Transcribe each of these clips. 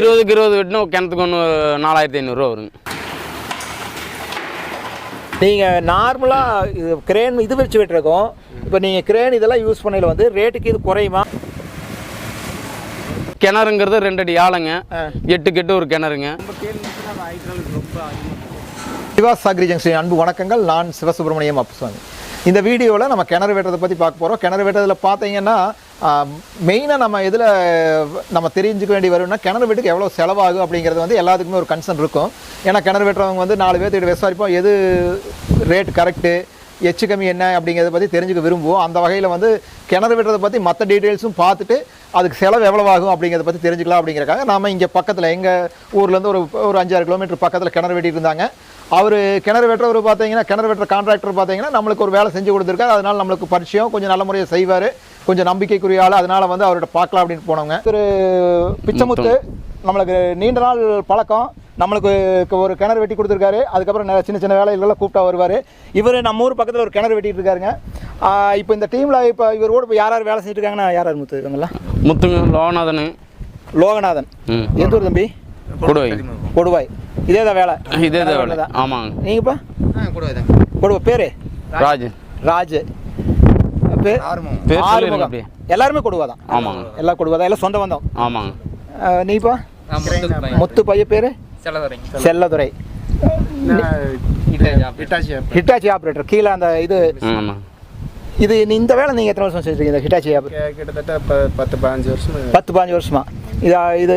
இருபதுக்கு இருபது வெட்டினா கிணத்துக்கு ஒன்று நாலாயிரத்தி ஐநூறுரூவா வருங்க. நீங்கள் நார்மலாக இது கிரேன் இது வச்சு விட்டுருக்கோம். இப்போ நீங்கள் கிரேன் இதெல்லாம் யூஸ் பண்ணையில் வந்து ரேட்டுக்கு இது குறையுமா? கிணறுங்கிறது ரெண்டு அடி ஆழங்க. எட்டு கெட்டு ஒரு கிணறுங்க. சிவாஸ் அக்ரி ஜங்ஷன் அன்பு வணக்கங்கள். நான் சிவசுப்ரமணியம் அப்புசாமி. இந்த வீடியோவில் நம்ம கிணறு வெட்டுறதை பற்றி பார்க்க போகிறோம் கிணறு வெட்டுறதுல பார்த்தீங்கன்னா மெயினாக நம்ம இதில் நம்ம தெரிஞ்சுக்க வேண்டி வரும்னா கிணறு வீட்டுக்கு எவ்வளோ செலவாகும் அப்படிங்கிறது வந்து எல்லாத்துக்குமே ஒரு கன்சர்ன் இருக்கும். ஏன்னா கிணறு வெட்டுறவங்க வந்து நாலு பேர்த்துக்கிட்ட விசாரிப்போம் எது ரேட் கரெக்டு எச்சு கம்மி என்ன அப்படிங்கிறத பற்றி தெரிஞ்சுக்க விரும்புவோம். அந்த வகையில் வந்து கிணறு வெட்டுறதை பற்றி மற்ற டீட்டெயில்ஸும் பார்த்துட்டு அதுக்கு செலவு எவ்வளோ ஆகும் அப்படிங்கிறத பற்றி தெரிஞ்சுக்கலாம் அப்படிங்கிறக்காக நாம் இங்கே பக்கத்தில் எங்கள் ஊர்லேருந்து ஒரு ஒரு அஞ்சாறு கிலோமீட்டர் பக்கத்தில் கிணறு வெட்டிட்டு இருந்தாங்க. அவர் கிணறு வெட்டுறவர் பார்த்தீங்கன்னா கிணறு வெட்டுற கான்ட்ராக்டர் பார்த்தீங்கன்னா நம்மளுக்கு ஒரு வேலை செஞ்சு கொடுத்துருக்காரு. அதனால் நம்மளுக்கு பரிச்சயம் கொஞ்சம் நல்ல முறையை செய்வார். கொஞ்சம் நம்பிக்கைக்குரிய ஆள் அதனால வந்து அவர்கிட்ட பார்க்கலாம் அப்படின்னு போனவங்க. திரு பிச்சமுத்து நம்மளுக்கு நீண்ட நாள் பழக்கம். நம்மளுக்கு ஒரு கிணறு வெட்டி கொடுத்துருக்காரு. அதுக்கப்புறம் நிறைய சின்ன சின்ன வேலைகளெல்லாம் கூப்பிட்டா வருவார். இவர் நம்ம ஊர் பக்கத்தில் ஒரு கிணறு வெட்டிட்டு இருக்காருங்க. இப்போ இந்த டீமில் இப்போ இவர் கூட இப்போ யார் யார் வேலை செஞ்சுட்டு இருக்காங்கன்னா யார் யார் முத்து இவங்கெல்லாம் முத்துங்க லோகநாதனு. லோகநாதன். எந்த ஊர் தம்பி? கொடுவை கொடுவாய். இதே தான் வேலை. இதே தான் வேலை. ஆமாங்க. நீங்கப்பா? கொடுவா பேர்? ராஜ். ராஜ். பேர் பேர் ஆறுமுகம். எல்லாருமே கொடுவா தான் ஆமாங்க. எல்லாம் கொடுவா தான் எல்லாம் சொந்த வந்தோம் ஆமாங்க. நீப்பா முத்து பைய பேர்? செல்லதுரை. Hitachi operator. கீழே அந்த இது. ஆமாம் இது இந்த வேலை நீங்கள் எத்தனை வருஷம் செஞ்சுருக்கீங்க இந்த ஹிட்டாச்சி ஆப்ரேட்டர் கிட்டத்தட்ட ப- பத்து பதினஞ்சு வருஷம். பத்து பாஞ்சு வருஷமா. இது இது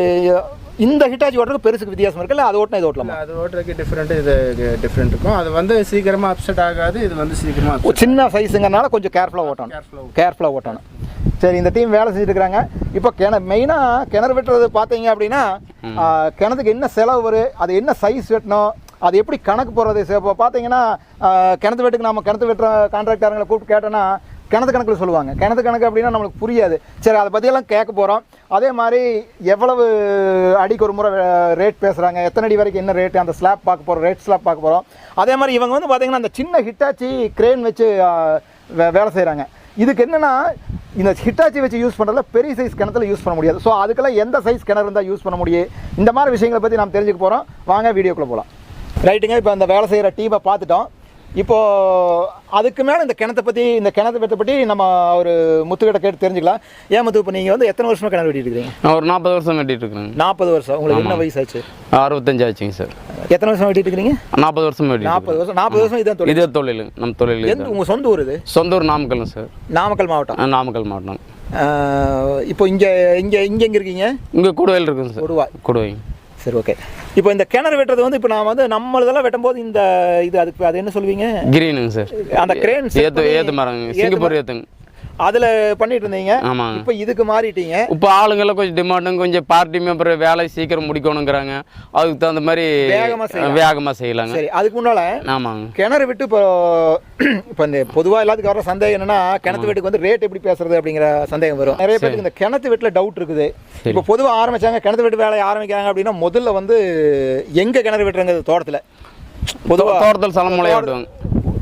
இந்த ஹிட்டாச்சி ஓட்டுறதுக்கு பெருசுக்கு வித்தியாசம் இருக்குல்ல? அது ஓட்டினா இது ஓட்டலாமா? அது ஓட்டுறதுக்கு டிஃப்ரெண்ட் இது டிஃப்ரெண்ட் இருக்கும். அது வந்து சீக்கிரமா அப்செட் ஆகாது இது வந்து சீக்கிரமா ஒரு upset சின்ன சைஸுங்கிறனால கொஞ்சம் கேர்ஃபுல்லாக ஓட்டணும். கேர்ஃபுல்லாக ஓட்டணும். சரி இந்த டீம் வேலை செஞ்சுட்டு இருக்காங்க. இப்போ கிண மெயினாக கிணறு வெட்டுறது பார்த்தீங்க அப்படின்னா கிணத்துக்கு என்ன செலவு வரும் அது என்ன சைஸ் வெட்டணும் அது எப்படி கணக்கு போடுறது? இப்போ பார்த்தீங்கன்னா கிணத்து வெட்டுக்கு நம்ம கிணத்து வெட்டுற கான்ட்ராக்டருங்களை கூப்பிட்டு கேட்டோன்னா கிணத்து கணக்கில் சொல்லுவாங்க. கிணத்து கணக்கு அப்படின்னா நம்மளுக்கு புரியாது. சரி அதை பற்றியெல்லாம் கேட்க போகிறோம் அதே மாதிரி எவ்வளவு அடிக்கு ஒரு முறை ரேட் பேசுகிறாங்க எத்தனை அடி வரைக்கும் என்ன ரேட்டு அந்த ஸ்லாப் பார்க்க போகிறோம் ரேட் ஸ்லாப் பார்க்க போகிறோம் அதே மாதிரி இவங்க வந்து பார்த்தீங்கன்னா அந்த சின்ன ஹிட்டாச்சி க்ரேன் வச்சு வே- வேலை செய்கிறாங்க இதுக்கு என்னென்னா இந்த ஹிட்டாச்சி வச்சு யூஸ் பண்ணுறதுல பெரிய சைஸ் கிணத்துல யூஸ் பண்ண முடியாது. ஸோ அதுக்கெல்லாம் எந்த சைஸ் கிணறு இருந்தால் யூஸ் பண்ண முடியும்? இந்த மாதிரி விஷயங்களை பற்றி நாம் தெரிஞ்சுக்க போகிறோம் வாங்க வீடியோக்குள்ளே போகலாம் ரைட்டுங்க இப்போ அந்த வேலை செய்கிற டீமை பார்த்துட்டோம். இப்போது அதுக்கு மேலே இந்த கிணத்தை பற்றி இந்த கிணத்தை பற்றி பற்றி நம்ம ஒரு முத்துக்கிட்ட கேட்டு தெரிஞ்சுக்கலாம். ஏன் முத்து இப்போ நீங்கள் வந்து எத்தனை வருஷமா கிணறு வெட்டிட்டு இருக்கீங்க? நான் ஒரு நாற்பது வருஷம் கட்டிட்டு இருக்கிறேங்க நாற்பது வருஷம். உங்களுக்கு என்ன வயசாச்சு? அறுபத்தஞ்சு ஆச்சுங்க சார். எத்தனை வருஷம் வெட்டிட்டு இருக்கிறீங்க நாற்பது வருஷம் கட்டிட்டு நாற்பது வருஷம் நாற்பது வருஷம் இதான் தொழில். இதே தொழில் நம்ம தொழில் எந்த உங்கள் சொந்த ஊர் இது? சொந்த ஊர் நாமக்கல் சார். நாமக்கல் மாவட்டம். நாமக்கல் மாவட்டம். இப்போ இங்கே இங்கே இங்கே எங்கே இருக்கீங்க? இங்கே கூடுவையில் இருக்குங்க சார். கூடுவை. சரி ஓகே இப்போ இந்த கிணறு வெட்டுறது வந்து இப்போ நான் வந்து நம்மளதெல்லாம் வெட்டும்போது இந்த இது அதுக்கு அது என்ன சொல்லுவீங்க கிரீனுங்க சார். அந்த set ஏத்து ஏத்து ஏத்து சிங்கப்பூர் ஏத்துங்க. அதில் பண்ணிட்டு இருந்தீங்க. ஆமாங்க இப்போ இதுக்கு மாறிட்டீங்க. இப்போ ஆளுங்கெல்லாம் கொஞ்சம் டிமாண்டும் கொஞ்சம் பார்ட்டி மெம்பர் வேலை சீக்கிரம் முடிக்கணுங்கிறாங்க. அதுக்கு தகுந்த மாதிரி வேகமா செய்யலாம். வேகமாக செய்யலாங்க. சரி அதுக்கு முன்னால் ஆமாங்க. கிணறு விட்டு இப்போ இப்போ இந்த பொதுவாக எல்லாத்துக்கும் வர சந்தேகம் என்னன்னா கிணத்து வீட்டுக்கு வந்து ரேட் எப்படி பேசுறது அப்படிங்கிற சந்தேகம் வரும். நிறைய பேருக்கு இந்த கிணத்து வீட்டில் டவுட் இருக்குது. இப்போ பொதுவாக ஆரம்பிச்சாங்க கிணத்து வீட்டு வேலையை ஆரம்பிக்கிறாங்க அப்படின்னா முதல்ல வந்து எங்கே கிணறு வெட்டுறங்க தோட்டத்தில். பொதுவாக தோட்டத்தில் சலமுளையா வெட்டுவாங்க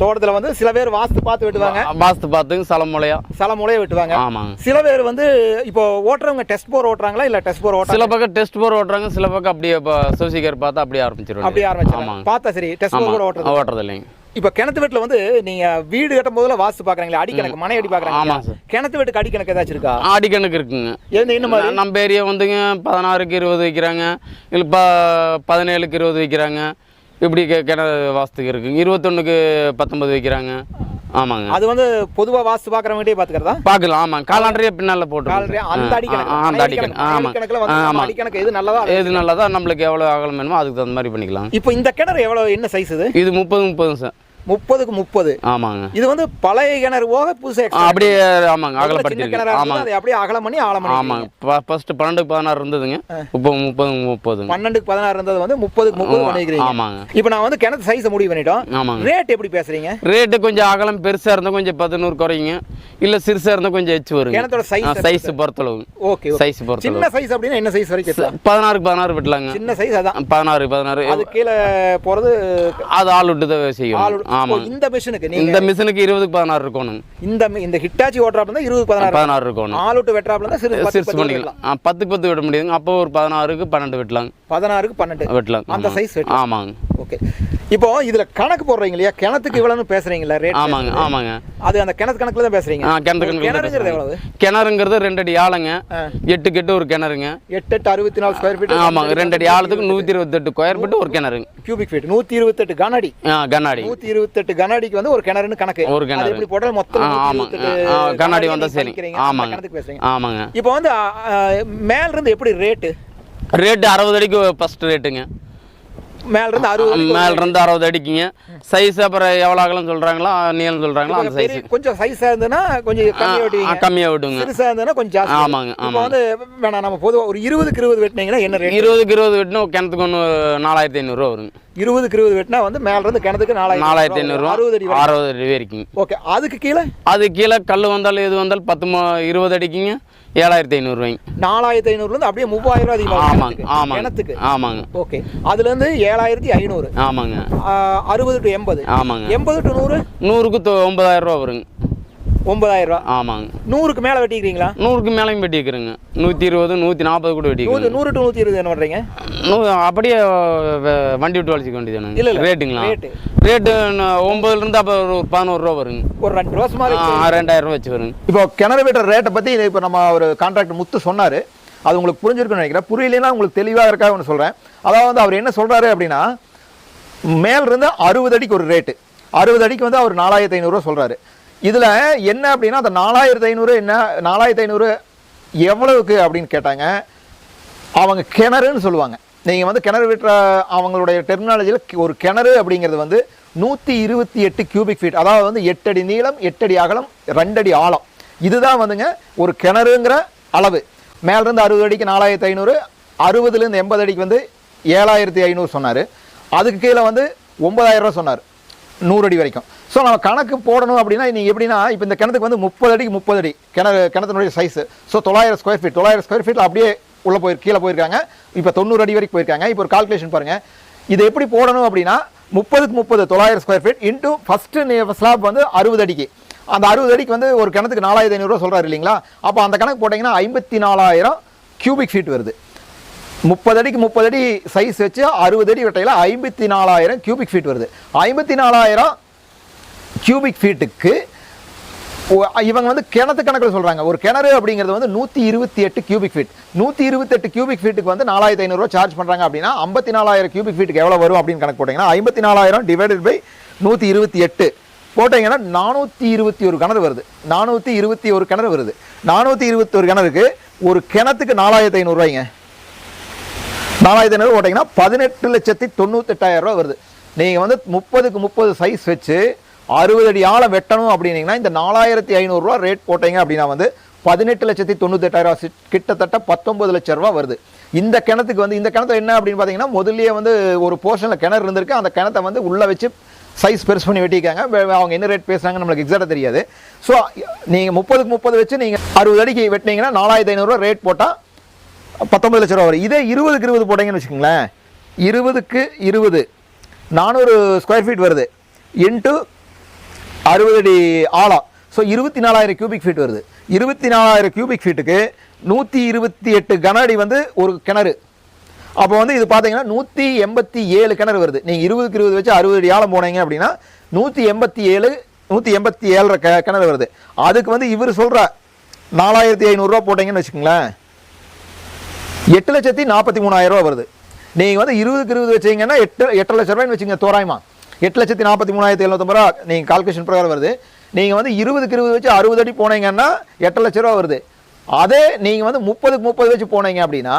தோட்டத்தில் வந்து சில பேர் வாஸ்து பார்த்து வெட்டுவாங்க. வாஸ்து பார்த்துங்க சலமுளையா சில முளைய வெட்டுவாங்க. ஆமாங்க. சில பேர் வந்து இப்போ ஓட்டுறவங்க டெஸ்ட் போர் ஓட்டுறாங்களா? இல்ல டெஸ்ட் போர் ஓட்டுறாங்க சில பக்கம் டெஸ்ட் போர் ஓட்டுறாங்க சில பக்கம் அப்படியே இப்போ சோசிகர் பார்த்து அப்படியே ஆரம்பிச்சிருவாங்க. அப்படியே ஆரம்பிச்சாங்க ஆமாங்க. பார்த்தா சரி டெஸ்ட் போர் கூட ஓட்டுறது ஓட்டுறது இல்லைங்க. இப்போ கிணத்து வீட்டில் வந்து நீங்க வீடு கட்டும் போதுல வாஸ்து பாக்குறீங்களா அடிக்கணக்கு மனை அடி பாக்குறாங்க. கிணத்து வீட்டுக்கு அடிக்கணக்கு ஏதாச்சும் இருக்கா? ஆடிக்கணக்கு இருக்குங்க. ந- நம்ம ஏரியா வந்துங்க பதினாறுக்கு இருபது வைக்கிறாங்க இல்லை பதினேழுக்கு இருபது வைக்கிறாங்க. இப்படி கி- கிணறு வாஸ்துக்கு இருக்குங்க இருபத்தொன்னுக்கு பத்தொன்பது வைக்கிறாங்க. ஆமாங்க. அது வந்து பொதுவா வாஸ்து பாக்குறவங்ககிட்டயே பாத்துக்கிறதா? பார்க்கலாம் ஆமாங்க காலாண்டரையே பின்னால் போட்டு அந்த அடிக்கணக்கு? அந்த அடிக்கணக்கு? ஆமாம் ஆமாம் அடிக்கணக்கு எது நல்லதா எது நல்லதா நம்மளுக்கு எவ்வளோ அகலம் வேணுமோ அதுக்கு தகுந்த மாதிரி பண்ணிக்கலாம். இப்போ இந்த கிணறு எவ்வளவு என்ன சைஸ் இது? இது முப்பது முப்பது சார் முப்பதுக்கு முப்பது. ஆமாங்க. இது வந்து பழைய கிணறு போக புதுசா. அப்படியே ஆமாங்க இருந்தது, ஆமாங்க. அப்படியே அகலம் பண்ணி ஆழம் பண்ணி ஆமாங்க. ஃபர்ஸ்ட் பன்னெண்டுக்கு பதினாறு இருந்ததுங்க. இப்போ முப்பது முப்பதுங்க. பன்னெண்டுக்கு பதினாறு இருந்தது வந்து முப்பதுக்கு முப்பது பண்ணிக்கிறீங்க ஆமாங்க. இப்போ நான் வந்து கிணத்து சைஸை முடிவு பண்ணிட்டோம். ஆமாங்க. ரேட் எப்படி பேசுறீங்க? ரேட்டு கொஞ்சம் அகலம் பெருசாக இருந்தால் கொஞ்சம் பதினூறு குறையுங்க. இல்லை சிறுசாக இருந்தால் கொஞ்சம் எச்சு வருங்க. கிணத்தோட size சைஸ் பொறுத்தளவு. ஓகே சைஸ் பொறுத்தளவு. சின்ன சைஸ் அப்படின்னா என்ன சைஸ் வரைக்கும்? பதினாறுக்கு பதினாறு விட்டலாங்க. சின்ன சைஸ் அதான். பதினாறு பதினாறு. அது கீழே போறது அது ஆள் விட்டு தான் செய்யும் ஓ, இந்த மிஷினுக்கு நீங்க இந்த மிஷினுக்கு இருபதுக்கு பதினாறு இருக்கணும். இந்த இந்த ஹிட்டாச்சி ஓட்டுறாப்புல தான் இருபது பதினாறு பதினாறு இருக்கணும். ஆள் விட்டு வெட்டுறாப்புல தான் சிறு பண்ணிக்கலாம். பத்துக்கு பத்து விட முடியுதுங்க. அப்போ ஒரு பதினாறுக்கு பன்னெண்டு வெட்டலாங்க பதினாறுக்கு பன்னெண்டு. வெட்டலாம். அந்த வெட்டலாம். ஆமாங்க. ஓகே இப்போ இதுல கணக்கு போடுறீங்க இல்லையா? கிணத்துக்கு இவ்வளவுன்னு பேசுறீங்களா ரேட் ஆமாங்க ஆமாங்க. அது அந்த கிணத்து கணக்குல தான் பேசுறீங்க. ஆ கிணத்து கிணறுங்கிறது எவ்வளவு? கிணறுங்கிறது ரெண்டு அடி எட்டுக்கு எட்டு ஒரு கிணறுங்க. எட்டு எட்டு அறுபத்தி நாலு ஸ்கொயர் ஃபீட் ஆமாங்க ரெண்டு அடி ஆழத்துக்கு நூற்றி இருபத்தெட்டு ஸ்கொயர் ஃபீட் ஒரு கிணறுங்க. கியூபிக் ஃபீட் நூத்தி இருபத்தெட்டு கனஅடி ஆ கண்ணாடி நூத்தி இருபத்தெட்டு கனஅடிக்கு வந்து ஒரு கிணறுன்னு கணக்கு. ஒரு கிணறு. அது எப்படி போட்டாலும் மொத்தம் ஆமாங்க. கண்ணாடி வந்தால் சரி. ஆமாங்க. பேசுறீங்க. ஆமாங்க. இப்போ வந்து மேல இருந்து எப்படி ரேட்டு ரேட்டு அறுபது அடிக்கு ஃபஸ்ட் ரேட்டுங்க மேல இருந்து அறுபது மேல இருந்து அறுபது அடிக்குங்க. சைஸ் அப்புறம் எவ்வளோ அகலம் சொல்கிறாங்களோ நீளம் சொல்கிறாங்களோ அந்த சைஸ் கொஞ்சம் சைஸா இருந்ததுன்னா கொஞ்சம் கம்மியா வெட்டுவீங்க கம்மியாக விட்டுங்க சிறுசா இருந்ததுன்னா கொஞ்சம் ஜாஸ்தி. ஆமாங்க, ஆமாங்க. வந்து வேணாம் நம்ம பொதுவா ஒரு இருபதுக்கு இருபது வெட்டினீங்கன்னா என்ன ரேட் இருபதுக்கு இருபது வெட்டினா கிணத்துக்கு ஒன்று நாலாயிரத்தி ஐநூறுரூவா வருங்க. இருபதுக்கு இருபது வெட்டினா வந்து மேல இருந்து கிணத்துக்கு நாலாயிரத்தி நாலாயிரத்தி ஐநூறுரூவா அறுபது அடி அறுபது அடி வரைக்கும் ஓகே அதுக்கு கீழே? அது கீழே கல் வந்தாலும் எது வந்தாலும் பத்து இருபது அடிக்குங்க. ஏழாயிரத்தி ஐநூறுரூவாய்ங்க நாலாயிரத்தி ஐநூறுல இருந்து அப்படியே மூவாயிரம் ரூபாய் அதிகமாக ஆமாங்க ஆமாங்க கிணத்துக்கு ஆமாங்க. ஓகே. அதுல இருந்து ஏழாயிரத்தி ஐநூறு. ஆமாங்க. அறுபது டு எண்பது. ஆமாங்க. எண்பது டு நூறு? நூறுக்கு ஒன்பதாயிரம் ரூபா வருங்க. ஒன்பதாயிரம் ரூபா. ஆமாங்க. நூறுக்கு மேல வெட்டிக்கிறீங்களா? நூறுக்கு மேலேயும் வெட்டி வைக்கிறேங்க நூற்றி இருபது நூற்றி நாற்பது கூட வெட்டி நூறு டு நூத்தி இருபது என்ன பண்றீங்க? நூ அப்படியே வண்டி விட்டு வலிச்சிக்க வேண்டியதானுங்க இல்ல, இல்ல. ரேட்டுங்களா? ரேட்டு. ஒன்பதுலேருந்து அப்போ ஒரு பதினோரு ரூபா வருங்க. ஒரு ரெண்டு மாதிரி ஆ, ரெண்டாயிரம் ரூபா வச்சு வருங்க. இப்போ கிணறு வெட்டுற ரேட்டை பத்தி இப்போ நம்ம ஒரு கான்ட்ராக்ட் முத்து சொன்னாரு. அது உங்களுக்கு புரிஞ்சிருக்குன்னு நினைக்கிறேன். புரியலைன்னா உங்களுக்கு தெளிவாக இருக்காக ஒன்று சொல்றேன். அதாவது வந்து அவர் என்ன சொல்றாரு அப்படின்னா மேல இருந்து அறுபது அடிக்கு ஒரு ரேட்டு அறுபது அடிக்கு வந்து அவர் நாலாயிரத்தி ஐநூறுரூவா சொல்றாரு. இதில் என்ன அப்படின்னா அந்த நாலாயிரத்தி ஐநூறு என்ன நாலாயிரத்து ஐநூறு எவ்வளவுக்கு அப்படின்னு கேட்டாங்க. அவங்க கிணறுன்னு சொல்லுவாங்க. நீங்கள் வந்து கிணறு விட்டுற அவங்களுடைய டெர்மினாலஜியில் ஒரு கிணறு அப்படிங்கிறது வந்து நூற்றி இருபத்தி எட்டு கியூபிக் ஃபீட் அதாவது வந்து எட்டடி நீளம் எட்டடி அகலம் ரெண்டடி ஆழம். இதுதான் வந்துங்க ஒரு கிணறுங்கிற அளவு. மேலேருந்து அறுபது அடிக்கு நாலாயிரத்து ஐநூறு அறுபதுலேருந்து எண்பது அடிக்கு வந்து ஏழாயிரத்தி ஐநூறு சொன்னார். அதுக்கு கீழே வந்து ஒம்பதாயிரரூவா சொன்னார். நூறு அடி வரைக்கும். ஸோ நம்ம கணக்கு போடணும் அப்படின்னா நீங்கள் எப்படின்னா இப்போ இந்த கிணத்துக்கு வந்து முப்பது அடிக்கு முப்பது அடி கிணறு கிணத்தினுடைய சைஸு ஸோ தொள்ளாயிரம் ஸ்கொயர் ஃபீட் தொள்ளாயிரம் ஸ்கொயர் ஃபீட்டில் அப்படியே உள்ளே போய் கீழே போயிருக்காங்க. இப்போ தொண்ணூறு அடி வரைக்கும் போயிருக்காங்க. இப்போ ஒரு கால்குலேஷன் பாருங்கள் இது எப்படி போடணும் அப்படின்னா முப்பதுக்கு முப்பது தொள்ளாயிரம் square feet into first slab வந்து அறுபது அடிக்கு. அந்த அறுபது அடிக்கு வந்து ஒரு கிணத்துக்கு நாலாயிரத்தி ஐநூறுரூவா சொல்கிறாரு இல்லைங்களா? அப்போ அந்த கணக்கு போட்டிங்கன்னா ஐம்பத்தி நாலாயிரம் கியூபிக் ஃபீட் வருது. முப்பது அடிக்கு முப்பது அடி சைஸ் வச்சு அறுபது அடி வெட்டையில் ஐம்பத்தி நாலாயிரம் கியூபிக் ஃபீட் வருது. ஐம்பத்தி நாலாயிரம் கியூபிக் ஃபீட்டுக்கு இவங்க வந்து கிணத்து கணக்கில் சொல்கிறாங்க ஒரு கிணறு அப்படிங்கிறது வந்து நூற்றி இருபத்தி எட்டு கியூபிக் ஃபீட் நூற்றி இருபத்தெட்டு கியூபிக் ஃபீட்டுக்கு வந்து நாலாயிரத்தி ஐநூறுரூவா சார்ஜ் பண்ணுறாங்க அப்படின்னா ஐம்பத்தி நாலாயிரம் கியூபிக் ஃபீட்டுக்கு எவ்வளோ வரும் அப்படின்னு கணக்கு போட்டிங்கன்னா ஐம்பத்தி நாலாயிரம் டிவைடட் பை நூற்றி இருபத்தி எட்டு. போட்டிங்கன்னா நானூற்றி இருபத்தி ஒரு கிணறு வருது. நானூற்றி இருபத்தி ஒரு கிணறு வருது. நானூற்றி இருபத்தி ஒரு கிணறுக்கு ஒரு கிணத்துக்கு நாலாயிரத்தி ஐநூறுரூவாய்ங்க நாலாயிரத்தி ஐநூறு போட்டிங்கன்னா பதினெட்டு லட்சத்தி தொண்ணூத்தெட்டாயிரம் ரூபா வருது. நீங்கள் வந்து முப்பதுக்கு முப்பது சைஸ் வச்சு அறுபது அடி ஆழம் வெட்டணும் அப்படின்னீங்கன்னா இந்த நாலாயிரத்தி ஐநூறுரூவா ரேட் போட்டீங்க அப்படின்னா வந்து பதினெட்டு லட்சத்தி தொண்ணூத்தெட்டாயிரம் ரூபா கிட்டத்தட்ட பத்தொன்பது லட்ச ரூபா வருது. இந்த கிணத்துக்கு வந்து இந்த கிணத்து என்ன அப்படின்னு பார்த்தீங்கன்னா முதல்லயே வந்து ஒரு போர்ஷனில் கிணறு இருந்திருக்கு. அந்த கிணத்தை வந்து உள்ளே வச்சு சைஸ் பெருசு பண்ணி வெட்டிக்காங்க அவங்க என்ன ரேட் பேசுறாங்க நம்மளுக்கு எக்ஸாக்டாக தெரியாது. ஸோ நீங்கள் முப்பதுக்கு முப்பது வச்சு நீங்கள் அறுபது அடிக்கு வெட்டினீங்கன்னா நாலாயிரத்தி ஐநூறுரூவா ரேட் போட்டால் பத்தொம்பது லட்ச ரூபா வரும். இதே இருபதுக்கு இருபது போட்டீங்கன்னு வச்சுக்கோங்களேன். இருபதுக்கு இருபது. நானூறு ஸ்கொயர் ஃபீட் வருது. இன்ட்டு அறுபது அடி ஆழம். ஸோ இருபத்தி நாலாயிரம் கியூபிக் ஃபீட் வருது. இருபத்தி நாலாயிரம் கியூபிக் ஃபீட்டுக்கு நூற்றி இருபத்தி எட்டு கன அடி வந்து ஒரு கிணறு. அப்போ வந்து இது பார்த்தீங்கன்னா நூற்றி எண்பத்தி ஏழு கிணறு வருது. நீங்கள் இருபதுக்கு இருபது வச்சு அறுபது அடி ஆழம் போனீங்க அப்படின்னா நூற்றி எண்பத்தி ஏழு நூற்றி எண்பத்தி ஏழரை க கிணறு வருது. அதுக்கு வந்து இவர் சொல்கிற நாலாயிரத்தி ஐநூறுரூவா போட்டீங்கன்னு வச்சுக்கோங்களேன். எட்டு லட்சத்தி நாற்பத்தி மூணாயிரரூவா வருது. நீங்கள் வந்து இருபதுக்கு இருபது வச்சீங்கன்னா எட்டு எட்டு லட்ச ரூபாய்னு வச்சுங்க தோராயமா. எட்டு லட்சத்தி நாற்பத்தி மூணாயிரத்தி எழுநூத்தம்பது ரூபா. நீங்கள் கால்குலேஷன் பிரகாரம் வருது. நீங்கள் வந்து இருபதுக்கு இருபது வச்சு அறுபது அடி போனீங்கன்னா எட்டு லட்ச ரூபா வருது. அதே நீங்கள் வந்து முப்பதுக்கு முப்பது வச்சு போனீங்க அப்படின்னா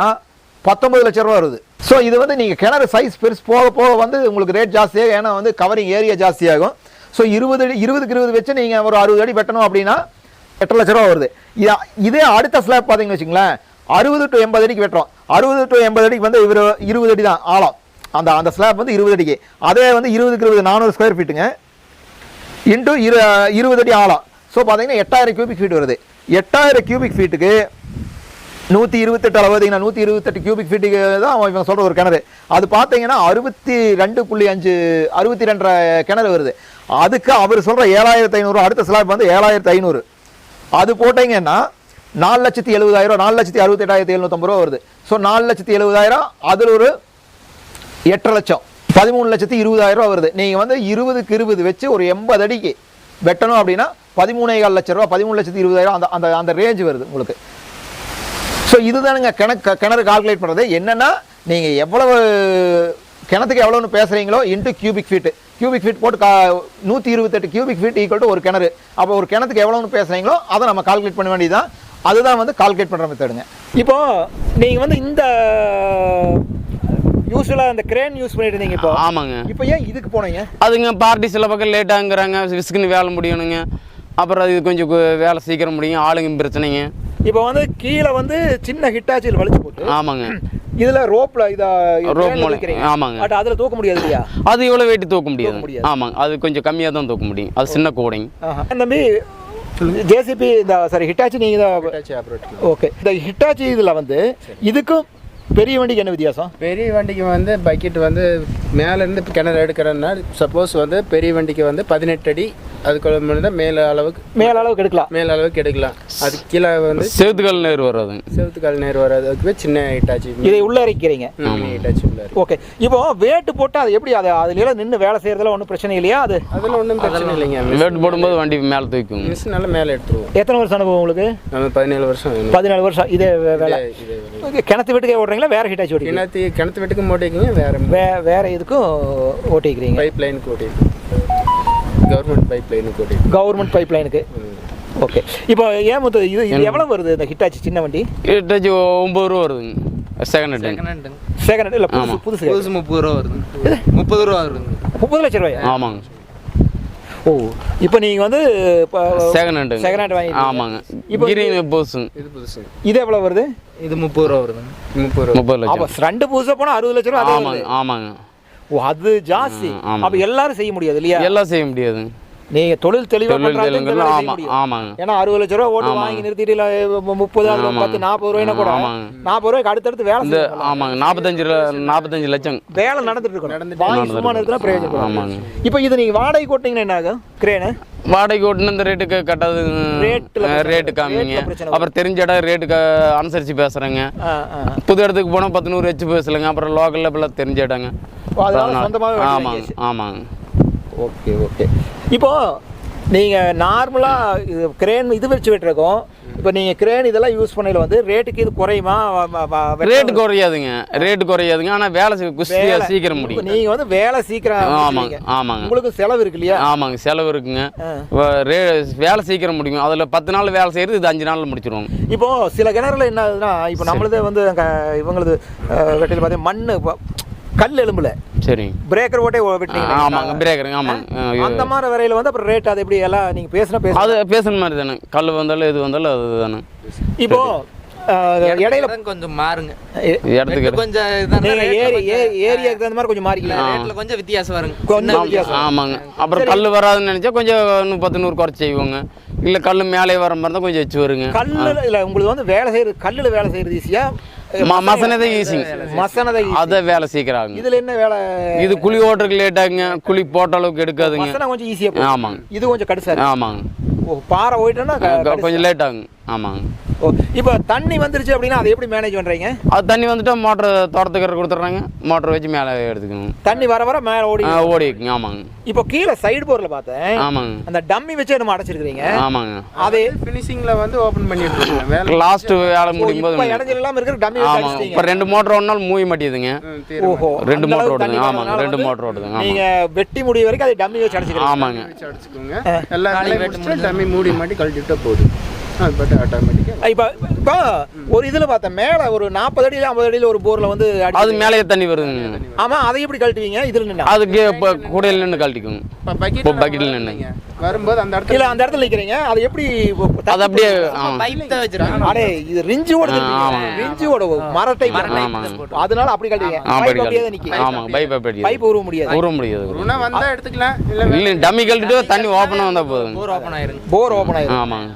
பத்தொம்பது லட்ச ரூபா வருது. ஸோ இது வந்து நீங்கள் கிணறு சைஸ் பெருசு போக போக வந்து உங்களுக்கு ரேட் ஜாஸ்தியாகும் ஏன்னா வந்து கவரிங் ஏரியா ஜாஸ்தியாகும். ஸோ இருபது அடி இருபதுக்கு இருபது வச்சு நீங்கள் ஒரு அறுபது அடி வெட்டணும் அப்படின்னா எட்டு லட்ச ரூபா வருது. இதே அடுத்த ஸ்லாப் பார்த்தீங்கன்னு வச்சுங்களேன் அறுபது டு எண்பது அடிக்கு வெட்டுறோம். அறுபது டு எண்பது அடிக்கு வந்து இவர் இருபது அடி தான் ஆழம். அந்த அந்த ஸ்லாப் வந்து இருபது அடிக்கு. அதே வந்து இருபதுக்கு இருபது நானூறு ஸ்கொயர் ஃபீட்டுங்க இன்ட்டு இரு இருபது அடி ஆழம். ஸோ பார்த்தீங்கன்னா எட்டாயிரம் கியூபிக் ஃபீட் வருது. எட்டாயிரம் கியூபிக் ஃபீட்டுக்கு நூற்றி இருபத்தெட்டு அளவு பார்த்தீங்கன்னா நூற்றி இருபத்தெட்டு கியூபிக் ஃபீட்டுக்கு தான் அவன் இவங்க சொல்கிற ஒரு கிணறு. அது பார்த்தீங்கன்னா அறுபத்தி ரெண்டு புள்ளி அஞ்சு அறுபத்தி ரெண்டரை கிணறு வருது. அதுக்கு அவர் சொல்கிற ஏழாயிரத்து ஐநூறு அடுத்த ஸ்லாப் வந்து ஏழாயிரத்து ஐநூறு. அது போட்டீங்கன்னா நாலு லட்சத்தி எழுபதாயிரம் நாலு லட்சத்தி அறுபத்தெட்டாயிரத்தி எழுநூத்தம்பது ரூபா வருது. ஸோ நாலு லட்சத்தி எழுபதாயிரம் அதில் ஒரு எட்டரை லட்சம். பதிமூணு லட்சத்தி இருபதாயிரம் ரூபா வருது. நீங்கள் வந்து இருபதுக்கு இருபது வச்சு ஒரு எண்பது அடிக்கு வெட்டணும் அப்படின்னா பதிமூணே கால் லட்ச ரூபா பதிமூணு லட்சத்தி இருபதாயிரம் அந்த அந்த அந்த ரேஞ்ச் வருது உங்களுக்கு. ஸோ இதுதானுங்க கணக்கு கிணறு கால்குலேட் பண்ணுறது என்னென்னா நீங்கள் எவ்வளவு கிணத்துக்கு எவ்வளோன்னு பேசுகிறீங்களோ into cubic feet cubic feet போட்டு கா நூற்றி இருபத்தெட்டு கியூபிக் ஃபீட் ஈக்குவல் டு ஒரு கிணறு. அப்போ ஒரு கிணத்துக்கு எவ்வளோன்னு பேசுகிறீங்களோ அதை நம்ம கால்குலேட் பண்ண வேண்டியதுதான். அதுதான் வந்து கால்குலேட் பண்ணுற மெத்தடுங்க இப்போது நீங்கள் வந்து இந்த யூஸ்வலா அந்த கிரேன் யூஸ் பண்ணிட்டு இருந்தீங்க இப்போ. ஆமாங்க. இப்போ ஏன் இதுக்கு போனீங்க? அதுங்க பார்ட்டி சில பக்கம் லேட்டாங்கிறாங்க விசுக்குன்னு வேலை முடியணுங்க. அப்புறம் இது கொஞ்சம் வேலை சீக்கிரம் முடியும் ஆளுங்க பிரச்சனைங்க. இப்போ வந்து கீழே வந்து சின்ன ஹிட்டாச்சில் வலிச்சு போட்டு ஆமாங்க. இதுல ரோப்ல இத Rope மூலம், ஆமாங்க. பட் அதுல தூக்க முடியாது இல்லையா? அது இவ்வளோ வெயிட் தூக்க முடியாது. ஆமாங்க. அது கொஞ்சம் கம்மியாக தான் தூக்க முடியும். அது சின்ன கூடைங்க ஆஹா. தம்பி ஜேசிபி இந்த சாரி ஹிட்டாச்சி நீங்க தான். ஓகே இந்த ஹிட்டாச்சி இதுல வந்து இதுக்கும் பெரிய வண்டிக்கு என்ன வித்தியாசம்? பெரிய வண்டிக்கு வந்து பக்கெட் வந்து மேலேருந்து இப்போ கிணறு எடுக்கிறேன்னா சப்போஸ் வந்து பெரிய வண்டிக்கு வந்து பதினெட்டு அடி அதுக்குள்ள மேலே மேல அளவுக்கு மேல அளவுக்கு எடுக்கலாம். மேல் அளவுக்கு எடுக்கலாம். அது கீழே வந்து செவுத்துக்கல் நேர் வராதுங்க. செவத்துக்கால் நேர் வர்றதுக்கு சின்ன ஹிட்டாச்சி இதை உள்ள இறக்கிறீங்க. ஹிட்டாச்சி உள்ள ஓகே. இப்போ வேட்டு போட்டு அது எப்படி? அது அதுல நின்று வேலை செய்யறதுல ஒன்றும் பிரச்சனை இல்லையா அது? அதில் ஒன்றும் பிரச்சனை இல்லைங்க. வேட்டு போடும்போது வண்டி மேலே தூக்குங்க மிஷின் நல்லா மேலே எடுத்துருவோம். எத்தனை வருஷம் அனுபவம் உங்களுக்கு? நம்ம பதினேழு வருஷம். பதினாலு வருஷம். இதே வேலை. கிணத்து வீட்டுக்கே ஓடுறீங்களா வேற ஹிட்டாச்சி ஓடிக்கிறீங்க கிணத்து கிணத்து வீட்டுக்கு ஓட்டிக்கிங்க வேற வே வேற இதுக்கும் ஓட்டிக்கிறீங்க? பைப் லைனுக்கு ஓட்டி கவர்மெண்ட் பைப் லைனுக்கு ஓட்டி கவர்மெண்ட் பைப் லைனுக்கு ஓகே இப்போ ஏன் முத்து இது இது எவ்வளோ வருது இந்த ஹிட்டாச்சி சின்ன வண்டி? எட்டாச்சு ஒம்பது ரூபா வருதுங்க. செகண்ட் ஹேண்ட் செகண்ட் செகண்ட் இல்லை புதுசு புதுசு புதுசு முப்பது ரூபா வருது முப்பது ரூபா வருது முப்பது லட்சம் ரூபாயா? ஆமாங்க. ஓ இப்போ நீங்கள் வந்து இப்போ செகண்ட் ஹேண்டு செகண்ட் ஹேண்ட் வாங்கி ஆமாங்க. இப்போ கிரீன் போஸுங்க இது புதுசு இது எவ்வளோ வருது? இது முப்பது ரூபா வருது முப்பது ரூபா. முப்பது அப்போ லட்சம் ரெண்டு புதுசாக போனால் அறுபது லட்சம் ரூபா ஆமாங்க. ஆமாங்க. ஓ அது ஜாஸ்தி. அப்போ எல்லாரும் செய்ய முடியாது இல்லையா? எல்லாம் செய்ய முடியாதுங்க. நீங்கள் தொழில் தெளிவாக தெலுங்குல ஆமாம் ஆமாங்க. ஏன்னா அறுபது லட்ச ரூபா ஓட்டு வாங்கி நிறுத்திட்டு இல்லை முப்பது. பத்து நாற்பது ரூபாய்னா கூட ஆமாங்க. நாற்பது ரூபாய்க்கு அடுத்தடுத்து வேலை செய்யணும். ஆமாங்க நாற்பத்தஞ்சு நாற்பத்தஞ்சு லட்சம். வேலை நடந்துட்டு இருக்கணும். வாங்கி சும்மா நிறுத்தினா பிரயோஜனம் ஆமாங்க. இப்போ இது நீங்கள் வாடகை போட்டிங்கன்னா என்ன ஆகும் கிரேனு? வாடகை ஓட்டுன இந்த ரேட்டுக்கு கட்டாது. ரேட்டு. காமிங்க அப்புறம் தெரிஞ்ச இடம் ரேட்டுக்கு அனுசரித்து பேசுகிறேங்க புது இடத்துக்கு போனால் பத்து நூறு வச்சு பேசலைங்க. அப்புறம் லோக்கலில் இப்பெல்லாம் தெரிஞ்ச இடங்க. ஆமாங்க. ஆமாங்க. Okay okay. இப்போ நீங்கள் நார்மலாக இது கிரேன் இது வச்சு விட்டுருக்கோம். இப்போ நீங்கள் கிரேன் இதெல்லாம் யூஸ் பண்ணையில வந்து ரேட்டுக்கு இது குறையுமா? ரேட்டு குறையாதுங்க. ரேட்டு குறையாதுங்க. ஆனால் வேலை சி- குஸ்தியா வேலை. சீக்கிரம் இப்போ முடியும். நீங்க வந்து வேலை சீக்கிரம் ஆமாங்க. ஆமாங்க. உங்களுக்கு செலவு இருக்கு இல்லையா? ஆமாங்க செலவு இருக்குங்க. ரே வேலை சீக்கிரம் முடியும் அதில் பத்து நாள் வேலை செய்கிறது இது அஞ்சு நாளில் முடிச்சிருவாங்க. இப்போ சில கிணறுல என்ன ஆகுதுன்னா இப்போ நம்மளதே வந்து இவங்களது அஹ், வெட்டில பார்த்தீங்கன்னா மண்ணு வ- கல் எலும்புல. சரிங்க பிரேக்கர் ஓட்டே வெட்டினீங்க ஆமாங்க. பிரேக்கருங்க ஆமாங்க. அந்த மாதிரி வரையில வந்து அப்புறம் ரேட் அது எப்படி? எல்லாம் நீங்க பேசினா பேச அது பேசுன மாதிரி தானே. கல் வந்தாலும் எது வந்தாலும் அது தானே. இப்போ இடையில கொஞ்சம் மாறுங்க. இடத்துக்கு கொஞ்சம் ஏரியாக்கு தகுந்த மாதிரி கொஞ்சம் மாறிக்கலாம். ரேட்ல கொஞ்சம் வித்தியாசம் வருங்க. கொஞ்சம் வித்தியாசம். ஆமாங்க. அப்புறம் கல் வராதுன்னு நினச்சா கொஞ்சம் பத்து நூறு குறைச்சி செய்வோங்க. இல்லை கல் மேலே வர மாதிரி இருந்தால் கொஞ்சம் வச்சு வருங்க. கல்லுல இல்ல உங்களுக்கு வந்து வேலை செய்யறது கல்லுல வேலை செய்யறது ஈஸியா மசனதை ஈஸிங்க மசனதை. அதை வேலை சீக்கிரம் இதுல என்ன வேலை? இது குழி ஓட்டுறதுக்கு லேட் ஆகுங்க. குழி போட்ட அளவுக்கு எடுக்காதுங்க. கொஞ்சம் ஈஸியா. ஆமாங்க. இது கொஞ்சம் கடுசா. ஆமாங்க. பாறை போயிட்டோன்னா. கொஞ்சம் லேட் ஆகுங்க. ஆமாங்க. ஓ இப்போ தண்ணி வந்துருச்சு அப்படின்னா அதை எப்படி மேனேஜ் பண்றீங்க? அது தண்ணி வந்துட்டா மோட்டர் தோட்டத்துக்கு கொடுத்துட்றாங்க. மோட்டர் வச்சு மேலே எடுத்துக்கணும். தண்ணி வர வர மேலே ஓடி ஆ, ஓடி இருக்குங்க. ஆமாங்க. இப்போ கீழே சைடு போர்ல பார்த்தேன். ஆமாங்க. அந்த டம்மி வச்சு நம்ம அடைச்சிருக்கீங்க ஆமாங்க. அது ஃபினிஷிங்கில் வந்து ஓப்பன் பண்ணிட்டு இருக்கோம் லாஸ்ட் வேலை முடியும் இப்போ போது இடைஞ்சல் இல்லாம இருக்கிற டம்மி ஆமாங்க. இப்போ ரெண்டு மோட்டர் ஒரு நாள் மூவி மாட்டேதுங்க. ஓஹோ. ரெண்டு தண்ணி ஓடுதுங்க. ஆமாங்க, ரெண்டு motor ஓடுதுங்க, ஆமாங்க. நீங்க வெட்டி முடிய வரைக்கும் அது டம்மி வச்சு அடிச்சுக்கிறீங்க. ஆமாங்க. வச்சு அடிச்சுக்கோங்க. எல்லா டம்மி மூடி மாட்டி கழட்டிட்டா ஆட்டோமேட்டிக்காக இப்போ இப்போ ஒரு இதுல பார்த்தேன். மேல ஒரு நாற்பது அடியில ஐம்பது அடியில ஒரு போர்ல வந்து அது மேலேயே தண்ணி வருதுங்க ஆமா அதை எப்படி கழட்டுவீங்க? இதுல நின்னா. அதுக்கு இப்போ கூடையில் நின்று கழட்டிக்குங்க இப்போ பக்கெட் இப்போ பக்கெட்டில் நின்னுங்க வரும்போது அந்த இடத்துல அந்த இடத்துல நிக்கிறீங்க. அதை எப்படி அது அப்படியே அடே இது ரிஞ்சு ஆமாங்க. ரிஞ்சு ஓட மர டைப் ஆமாங்க. அதனால அப்படி கழட்டுவீங்க. ஆ பைப் அப்படி பைப் உருவ முடியாது. உருவ முடியாது. வந்தால் எடுத்துக்கலாம் இல்லை இல்லை டம்மி கழட்டிட்டு தண்ணி ஓப்பனாக வந்தால் போதுங்க போர் ஓப்பன் ஆயிருங்க போர் ஓபன் ஆயிரும். ஆமாங்க.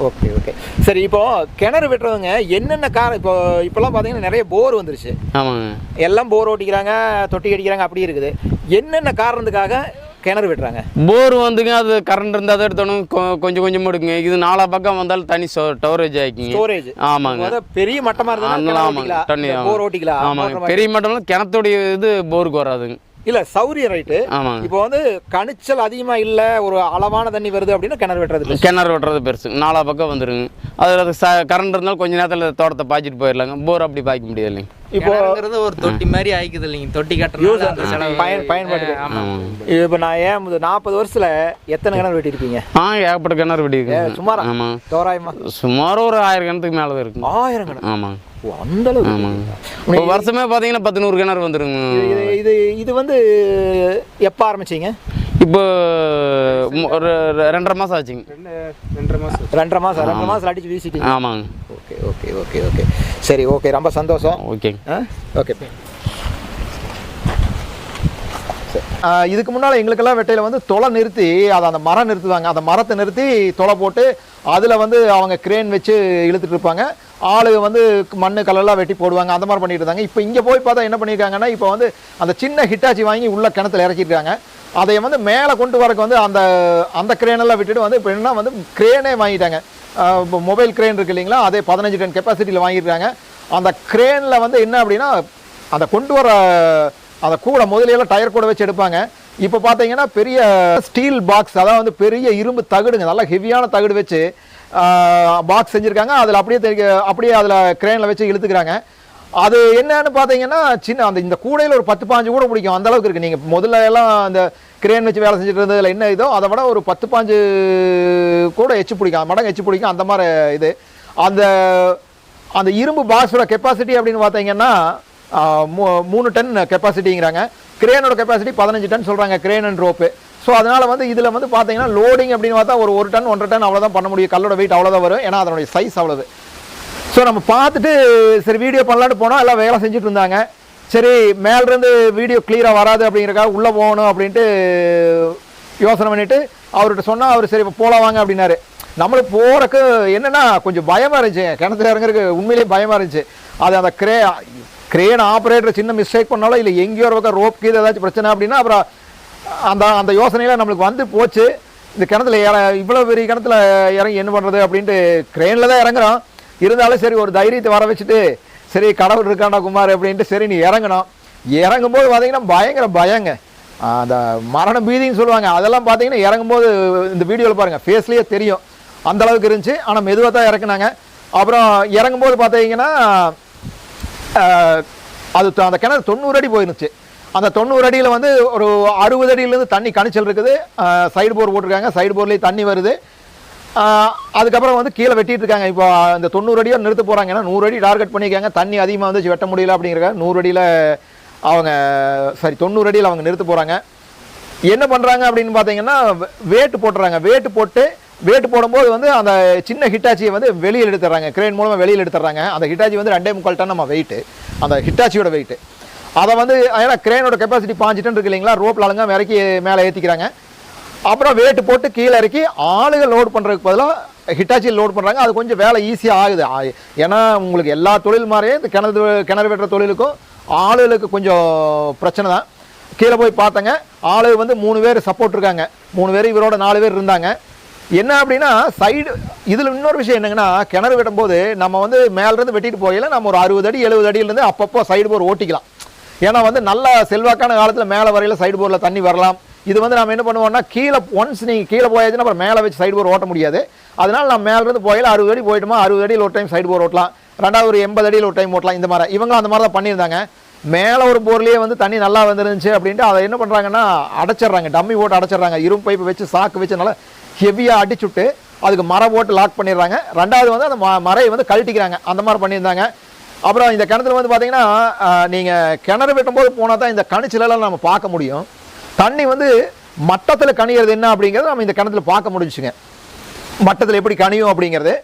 Okay okay. சரி இப்போ கிணறு வெட்டுறவங்க என்னென்ன காரணம் இப்போ இப்போலாம் பார்த்தீங்கன்னா நிறைய போர் வந்துருச்சு. ஆமாங்க. எல்லாம் போர் ஓட்டிக்கிறாங்க தொட்டி அடிக்கிறாங்க அப்படி இருக்குது. என்னென்ன காரணத்துக்காக கிணறு வெட்டுறாங்க? போர் வந்துங்க அது கரண்ட் இருந்தால் அதை எடுத்தோணும் கொ- கொஞ்சம் கொஞ்சமாக எடுக்குங்க இது நாலா பக்கம் வந்தாலும் தனி ஸ்டோரேஜ் ஆகிக்குங்க. ஸ்டோரேஜ் ஆமாங்க. பெரிய மட்டமா அதனால இருந்தா ஆமாங்க. தண்ணி போர் ஓட்டிக்கலாம். ஆமாங்க. பெரிய மட்டம்லாம் கிணத்துடைய இது போருக்கு வராதுங்க. இல்ல சௌரியம் ரைட்டு. ஆமாங்க இப்போ வந்து கணிச்சல் அதிகமா இல்ல ஒரு அளவான தண்ணி வருது அப்படின்னா கிணறு வெட்டுறது. கிணறு வெட்டுறது பெருசு. நாலா பக்கம் வந்துருங்க. அதில் அது ச கரண்ட் இருந்தாலும் கொஞ்ச நேரத்தில் தோட்டத்தை பாய்ச்சிட்டு போயிடலாங்க. போர் அப்படி பாய்க்க முடியாது இல்லைங்க. இப்போ ஒரு தொட்டி மாதிரி ஆயிக்குது இல்லைங்க. தொட்டி செலவு. பயன் பயன்பாடு இப்போ நான் ஏன் நாற்பது வருஷத்துல எத்தனை கிணறு வெட்டியிருப்பீங்க? ஆ ஏகப்பட்ட கிணறு வெடி இருக்குங்க சுமாரா? ஆமாம் தோராயமா? சுமார் ஒரு ஆயிரம் கிணத்துக்கு மேலே தான் இருக்குங்க. ஆயிரம் கிணறு. ஓ, அந்த அளவுக்கு வருஷமே பார்த்தீங்கன்னா பத்து நூறு கிணறு வந்துருங்க. இது இது இது வந்து எப்போ ஆரம்பிச்சீங்க? இப்போ ஒரு ரெண்டரை மாதம் ஆச்சுங்க. ரெண்டு ரெண்டரை மாதம் ரெண்டரை மாதம் ரெண்டரை மாதம் அடிச்சு வீசிட்டீங்க. ஆமாங்க. Okay okay okay okay. சரி ஓகே ரொம்ப சந்தோஷம். ஓகேங்க. ஆ ஓகே. இதுக்கு முன்னால் எங்களுக்கெல்லாம் வெட்டையில் வந்து தொலை நிறுத்தி அதை அந்த மரம் நிறுத்துவாங்க. அந்த மரத்தை நிறுத்தி தொலை போட்டு அதில் வந்து அவங்க கிரேன் வச்சு இழுத்துட்டு இருப்பாங்க. ஆளு வந்து மண்ணு கலரெலாம் வெட்டி போடுவாங்க. அந்த மாதிரி பண்ணிட்டு இருந்தாங்க. இப்போ இங்கே போய் பார்த்தா என்ன பண்ணியிருக்காங்கன்னா இப்போ வந்து அந்த சின்ன ஹிட்டாச்சி வாங்கி உள்ள கிணத்துல இறக்கியிருக்காங்க. அதை வந்து மேலே கொண்டு வரக்கு வந்து அந்த அந்த கிரேனெல்லாம் விட்டுட்டு வந்து இப்போ என்ன வந்து கிரேனே வாங்கிட்டாங்க. மொபைல் கிரேன் இருக்கு இல்லைங்களா? அதே பதினஞ்சு டன் கெப்பாசிட்டியில் வாங்கியிருக்காங்க. அந்த கிரேனில் வந்து என்ன அப்படின்னா அந்த கொண்டு வர அந்த கூட முதலையெல்லாம் டயர் கூட வச்சு எடுப்பாங்க. இப்போ பார்த்தீங்கன்னா பெரிய ஸ்டீல் பாக்ஸ் அதாவது வந்து பெரிய இரும்பு தகடுங்க நல்லா ஹெவியான தகடு வச்சு பாக்ஸ் செஞ்சுருக்காங்க. அதில் அப்படியே அப்படியே அதில் கிரேனில் வச்சு இழுத்துக்கிறாங்க. அது என்னன்னு பார்த்தீங்கன்னா சின்ன அந்த இந்த கூடையில் ஒரு பத்து பாஞ்சு கூட பிடிக்கும். அந்த அளவுக்கு இருக்குது நீங்கள் முதல்ல எல்லாம் அந்த கிரேன் வச்சு வேலை செஞ்சுட்டு இருந்ததில் என்ன இதோ அதை விட ஒரு பத்து பாஞ்சு கூட எச்சு பிடிக்கும். மடங்கு எச்சு பிடிக்கும். அந்த மாதிரி இது. அந்த அந்த இரும்பு பாக்ஸோட கெப்பாசிட்டி அப்படின்னு பார்த்தீங்கன்னா மூ- மூணு டன் கெப்பாசிட்டிங்கிறாங்க கிரேனோட கெப்பாசிட்டி பதினஞ்சு டன் சொல்கிறாங்க கிரேன் அண்ட் ரோப்பு ஸோ அதனால் வந்து இதில் வந்து பார்த்தீங்கன்னா லோடிங் அப்படின்னு பார்த்தா ஒரு ஒரு டன் ஒன்றரை டன் அவ்வளோதான் பண்ண முடியும். கல்லோட வெயிட் அவ்வளோதான் வரும். ஏன்னா அதனுடைய சைஸ் அவ்வளோது ஸோ நம்ம பார்த்துட்டு சரி வீடியோ பண்ணலான்னு போனால் எல்லாம் வேலை செஞ்சுட்டு இருந்தாங்க. சரி மேலேருந்து வீடியோ கிளியராக வராது அப்படிங்கிறக்காக உள்ளே போகணும் அப்படின்ட்டு யோசனை பண்ணிவிட்டு அவர்கிட்ட சொன்னால் அவர் சரி இப்போ போகலாம் வாங்க அப்படின்னாரு. நம்மளுக்கு போகிறக்கு என்னென்னா கொஞ்சம் பயமாக இருந்துச்சு. கிணத்துல இறங்குறதுக்கு உண்மையிலேயே பயமாக இருந்துச்சு. அது அந்த கிரே கிரேன் ஆப்ரேட்டர் சின்ன மிஸ்டேக் பண்ணாலும் இல்லை எங்கேயோ ஒரு பக்கம் ரோப் கீது ஏதாச்சும் பிரச்சனை அப்படின்னா அப்புறம் அந்த அந்த யோசனையில் நம்மளுக்கு வந்து போச்சு. இந்த கிணத்துல இற இவ்வளோ பெரிய கிணத்துல இறங்கி என்ன பண்ணுறது அப்படின்ட்டு க்ரெயினில் தான் இறங்குறோம் இருந்தாலும் சரி ஒரு தைரியத்தை வர வச்சுட்டு சரி கடவுள் இருக்காண்டா குமார் அப்படின்ட்டு சரி நீ இறங்கணும். இறங்கும்போது பார்த்தீங்கன்னா பயங்கர பயங்க. அந்த மரண பீதின்னு சொல்லுவாங்க. அதெல்லாம் பார்த்தீங்கன்னா இறங்கும்போது இந்த வீடியோவில் பாருங்கள் ஃபேஸ்லேயே தெரியும். அந்த அளவுக்கு இருந்துச்சு. ஆனால் மெதுவாக தான் இறக்குனாங்க. அப்புறம் இறங்கும்போது பார்த்தீங்கன்னா அது த- அந்த கிணறு தொண்ணூறு அடி போயிருந்துச்சு. அந்த தொண்ணூறு அடியில் வந்து ஒரு அறுபது அடியிலேருந்து தண்ணி கணிச்சல் இருக்குது. சைடு போர் போட்டிருக்காங்க. சைடு போர்லேயே தண்ணி வருது. அதுக்கப்புறம் வந்து கீழே வெட்டிட்டு இருக்காங்க. இப்போ இந்த தொண்ணூறு அடியாக நிறுத்த போகிறாங்க ஏன்னா நூறு அடி டார்கெட் பண்ணியிருக்காங்க. தண்ணி அதிகமாக வந்துச்சு வெட்ட முடியல அப்படிங்கிறக்காக நூறு அடியில் அவங்க சாரி தொண்ணூறு அடியில் அவங்க நிறுத்த போகிறாங்க என்ன பண்ணுறாங்க அப்படின்னு பார்த்தீங்கன்னா வேட்டு போட்டுறாங்க. வேட்டு போட்டு வேட்டு போடும்போது வந்து அந்த சின்ன ஹிட்டாச்சியை வந்து வெளியில் எடுத்துடுறாங்க. கிரேன் மூலமாக வெளியில் எடுத்துடுறாங்க. அந்த ஹிட்டாச்சி வந்து ரெண்டே முக்கால் டன் நம்ம வெயிட்டு அந்த ஹிட்டாச்சியோட வெயிட்டு அதை வந்து ஏன்னா கிரேனோட கெப்பாசிட்டி பாஞ்சு டன் இருக்கு இல்லைங்களா? ரோப்பில் அலங்க இறக்கி மேலே ஏற்றிக்கிறாங்க அப்புறம் வேட்டு போட்டு கீழே இறக்கி ஆளுகள் லோட் பண்ணுறதுக்கு பதிலாக ஹிட்டாச்சியில் லோட் பண்ணுறாங்க அது கொஞ்சம் வேலை ஈஸியாக ஆகுது. ஏன்னா உங்களுக்கு எல்லா தொழில் மாதிரியே இந்த கிணறு கிணறு வெட்டுற தொழிலுக்கும் ஆளுகளுக்கு கொஞ்சம் பிரச்சனை தான். கீழே போய் பார்த்தங்க ஆளு வந்து மூணு பேர் சப்போர்ட் இருக்காங்க. மூணு பேர் இவரோட நாலு பேர் இருந்தாங்க. என்ன அப்படின்னா சைடு இதில் இன்னொரு விஷயம் என்னங்கன்னா கிணறு வெட்டும்போது நம்ம வந்து மேலேருந்து வெட்டிட்டு போகல நம்ம ஒரு அறுபது அடி எழுபது அடியிலேருந்து அப்பப்போ சைடு போர் ஓட்டிக்கலாம். ஏன்னா வந்து நல்ல செல்வாக்கான காலத்தில் மேலே வரையில் சைடு போரில் தண்ணி வரலாம். இது வந்து நம்ம என்ன பண்ணுவோம்னா கீழே ஒன்ஸ் நீங்கள் கீழே போயாச்சுன்னா அப்புறம் மேலே வச்சு சைடு போர் ஓட்ட முடியாது. அதனால் நம்ம மேலேருந்து போயில அறுபது அடி போயிட்டோமா அறுபது அடியில் ஒரு டைம் சைடு போர் ஓட்டலாம். ரெண்டாவது ஒரு எண்பது அடியில் ஒரு டைம் ஓட்டலாம். இந்த மாதிரி இவங்களும் அந்த மாதிரி தான் பண்ணியிருந்தாங்க. மேலே ஒரு போர்லேயே வந்து தண்ணி நல்லா வந்துருந்துச்சு அப்படின்ட்டு அதை என்ன பண்ணுறாங்கன்னா அடைச்சிடுறாங்க. டம்மி போட்டு அடைச்சிடுறாங்க. இரும்பு பைப்பு வச்சு சாக்கு வச்சு நல்லா ஹெவியாக அடிச்சுட்டு அதுக்கு மரம் போட்டு லாக் பண்ணிடுறாங்க. ரெண்டாவது வந்து அந்த ம- மரையை வந்து கழட்டிக்கிறாங்க. அந்த மாதிரி பண்ணியிருந்தாங்க. அப்புறம் இந்த கிணத்துல வந்து பார்த்தீங்கன்னா நீங்கள் கிணறு வெட்டும்போது போனால் தான் இந்த கணிச்சிலெல்லாம் நம்ம பார்க்க முடியும். தண்ணி வந்து மட்டத்தில் கணிகிறது என்ன அப்படிங்கிறத நம்ம இந்த கிணத்துல பார்க்க முடிஞ்சுங்க. மட்டத்தில் எப்படி கணியும் அப்படிங்கிறது.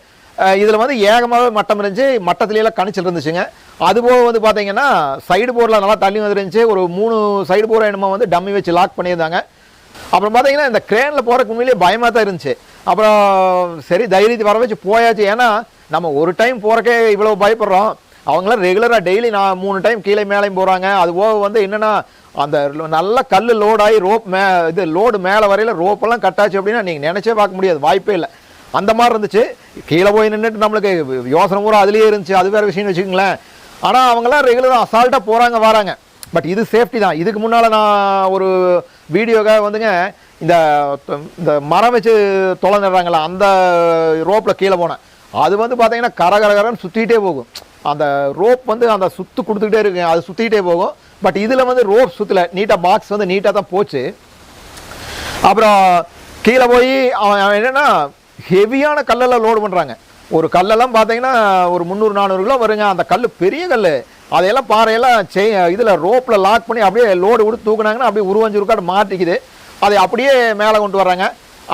இதில் வந்து ஏகமாகவே மட்டம் இருந்துச்சு. மட்டத்துலேயெல்லாம் கணிச்சல் இருந்துச்சுங்க. அதுபோக வந்து பார்த்தீங்கன்னா சைடு போரில் நல்லா தள்ளி வந்துருந்துச்சு. ஒரு மூணு சைடு போர் என்னமோ வந்து டம்மி வச்சு லாக் பண்ணியிருந்தாங்க. அப்புறம் பார்த்தீங்கன்னா இந்த க்ரேனில் போகிறக்கு உண்மையிலேயே பயமாக தான் இருந்துச்சு. அப்புறம் சரி தைரியத்தை வர வச்சு போயாச்சு. ஏன்னா நம்ம ஒரு டைம் போகிறக்கே இவ்வளோ பயப்படுறோம். அவங்களாம் ரெகுலராக டெய்லி நான் மூணு டைம் கீழே மேலேயும் போகிறாங்க அது போக வந்து என்னென்னா அந்த நல்ல கல் லோடாகி ரோப் மே இது லோடு மேலே வரையில் ரோப்பெல்லாம் கட்டாச்சு அப்படின்னா நீங்கள் நினச்சே பார்க்க முடியாது. வாய்ப்பே இல்லை. அந்த மாதிரி இருந்துச்சு. கீழே போய் நின்றுட்டு நம்மளுக்கு யோசனை பூரா அதுலேயே இருந்துச்சு. அது வேறு விஷயம்னு வச்சுக்கோங்களேன். ஆனால் அவங்களாம் ரெகுலராக அசால்ட்டாக போகிறாங்க வராங்க. பட் இது சேஃப்டி தான். இதுக்கு முன்னால் நான் ஒரு வீடியோக்காக வந்துங்க இந்த இந்த மரம் வச்சு தொலைஞ்சிடுறாங்களா அந்த ரோப்பில் கீழே போனேன். அது வந்து பார்த்தீங்கன்னா கரகரகரன்னு சுற்றிக்கிட்டே போகும். அந்த ரோப் வந்து அந்த சுற்று கொடுத்துக்கிட்டே இருக்கு. அது சுற்றிக்கிட்டே போகும். பட் இதில் வந்து ரோப் சுற்றல நீட்டாக பாக்ஸ் வந்து நீட்டாக தான் போச்சு. அப்புறம் கீழே போய் அவன் அவன் ஹெவியான கல்லெல்லாம் லோடு பண்ணுறாங்க ஒரு கல்லெல்லாம் பார்த்தீங்கன்னா ஒரு முந்நூறு நானூறு கிலோ வருங்க. அந்த கல் பெரிய கல் அதையெல்லாம் பாறையெல்லாம் செய் இதில் ரோப்பில் லாக் பண்ணி அப்படியே லோடு விட்டு தூக்குனாங்கன்னா அப்படியே உருவஞ்சு உருக்காடு மாட்டிக்குது. அதை அப்படியே மேலே கொண்டு வர்றாங்க.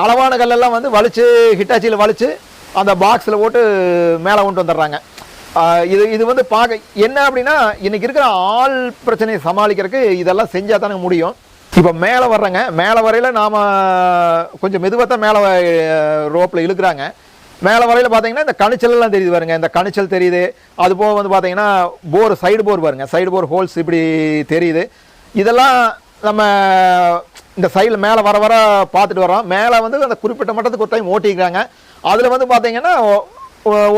அளவான கல்லெல்லாம் வந்து வலிச்சு ஹிட்டாச்சியில் வலிச்சு அந்த பாக்ஸில் போட்டு மேலே கொண்டு வந்துடுறாங்க. இது இது வந்து பார்க்க என்ன அப்படின்னா இன்னைக்கு இருக்கிற ஆள் பிரச்சனையை சமாளிக்கிறதுக்கு இதெல்லாம் செஞ்சால் தானே முடியும். இப்போ மேலே வர்றேங்க மேலே வரையில் நாம் கொஞ்சம் மெதுவாக தான் மேலே ரோப்பில் இழுக்கிறாங்க. மேலே வரையில் பார்த்தீங்கன்னா இந்த கணிச்சல்லாம் தெரியுது பாருங்க. இந்த கணிச்சல் தெரியுது. அது போக வந்து பார்த்தீங்கன்னா போர் சைடு போர் பாருங்க. சைடு போர் ஹோல்ஸ் இப்படி தெரியுது. இதெல்லாம் நம்ம இந்த சைடில் மேலே வர வர பார்த்துட்டு வரோம் மேலே வந்து அந்த குறிப்பிட்ட மட்டத்துக்கு ஒரு டைம் ஓட்டிக்கிறாங்க. அதில் வந்து பார்த்தீங்கன்னா